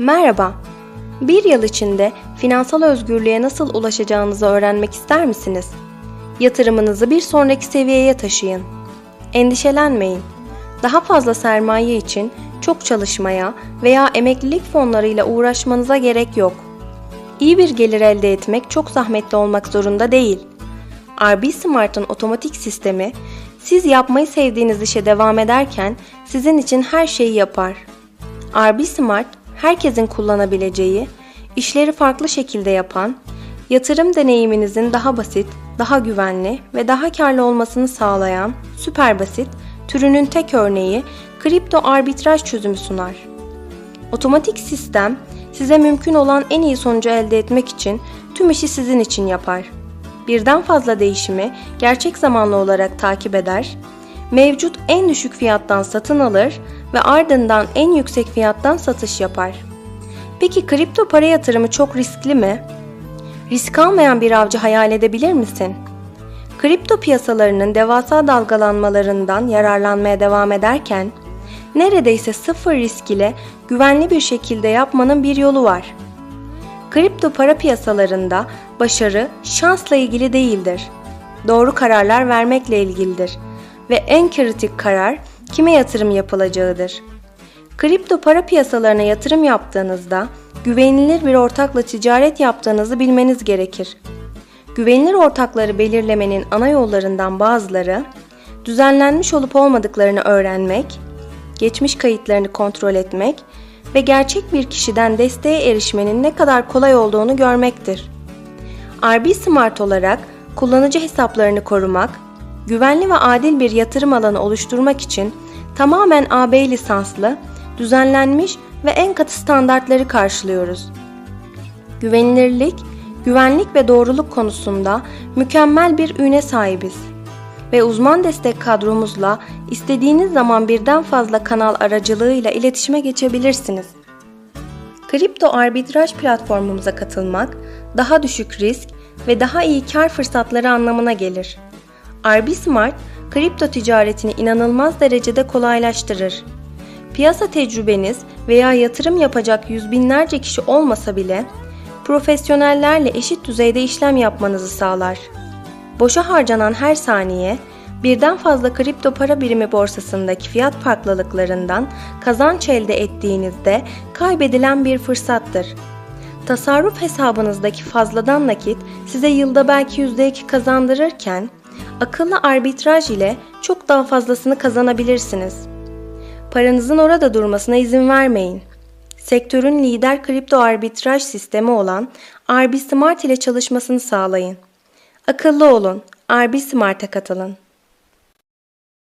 Merhaba. Bir yıl içinde finansal özgürlüğe nasıl ulaşacağınızı öğrenmek ister misiniz? Yatırımınızı bir sonraki seviyeye taşıyın. Endişelenmeyin. Daha fazla sermaye için çok çalışmaya veya emeklilik fonlarıyla uğraşmanıza gerek yok. İyi bir gelir elde etmek çok zahmetli olmak zorunda değil. RB Smart'ın otomatik sistemi siz yapmayı sevdiğiniz işe devam ederken sizin için her şeyi yapar. RB Smart herkesin kullanabileceği, işleri farklı şekilde yapan, yatırım deneyiminizin daha basit, daha güvenli ve daha karlı olmasını sağlayan süper basit, türünün tek örneği kripto arbitraj çözümü sunar. Otomatik sistem size mümkün olan en iyi sonucu elde etmek için tüm işi sizin için yapar. Birden fazla değişimi gerçek zamanlı olarak takip eder, mevcut en düşük fiyattan satın alır ve ardından en yüksek fiyattan satış yapar. Peki kripto para yatırımı çok riskli mi? Risk almayan bir avcı hayal edebilir misin? Kripto piyasalarının devasa dalgalanmalarından yararlanmaya devam ederken neredeyse sıfır risk ile güvenli bir şekilde yapmanın bir yolu var. Kripto para piyasalarında başarı şansla ilgili değildir. Doğru kararlar vermekle ilgilidir ve en kritik karar kime yatırım yapılacağıdır. Kripto para piyasalarına yatırım yaptığınızda güvenilir bir ortakla ticaret yaptığınızı bilmeniz gerekir. Güvenilir ortakları belirlemenin ana yollarından bazıları düzenlenmiş olup olmadıklarını öğrenmek, geçmiş kayıtlarını kontrol etmek ve gerçek bir kişiden desteğe erişmenin ne kadar kolay olduğunu görmektir. RB Smart olarak kullanıcı hesaplarını korumak, güvenli ve adil bir yatırım alanı oluşturmak için tamamen AB lisanslı, düzenlenmiş ve en katı standartları karşılıyoruz. Güvenilirlik, güvenlik ve doğruluk konusunda mükemmel bir üne sahibiz. Ve uzman destek kadromuzla istediğiniz zaman birden fazla kanal aracılığıyla iletişime geçebilirsiniz. Kripto arbitraj platformumuza katılmak, daha düşük risk ve daha iyi kar fırsatları anlamına gelir. RB Smart, kripto ticaretini inanılmaz derecede kolaylaştırır. Piyasa tecrübeniz veya yatırım yapacak yüz binlerce kişi olmasa bile profesyonellerle eşit düzeyde işlem yapmanızı sağlar. Boşa harcanan her saniye birden fazla kripto para birimi borsasındaki fiyat farklılıklarından kazanç elde ettiğinizde kaybedilen bir fırsattır. Tasarruf hesabınızdaki fazladan nakit size yılda belki %2 kazandırırken akıllı arbitraj ile çok daha fazlasını kazanabilirsiniz. Paranızın orada durmasına izin vermeyin. Sektörün lider kripto arbitraj sistemi olan RB ile çalışmasını sağlayın. Akıllı olun, RB katılın.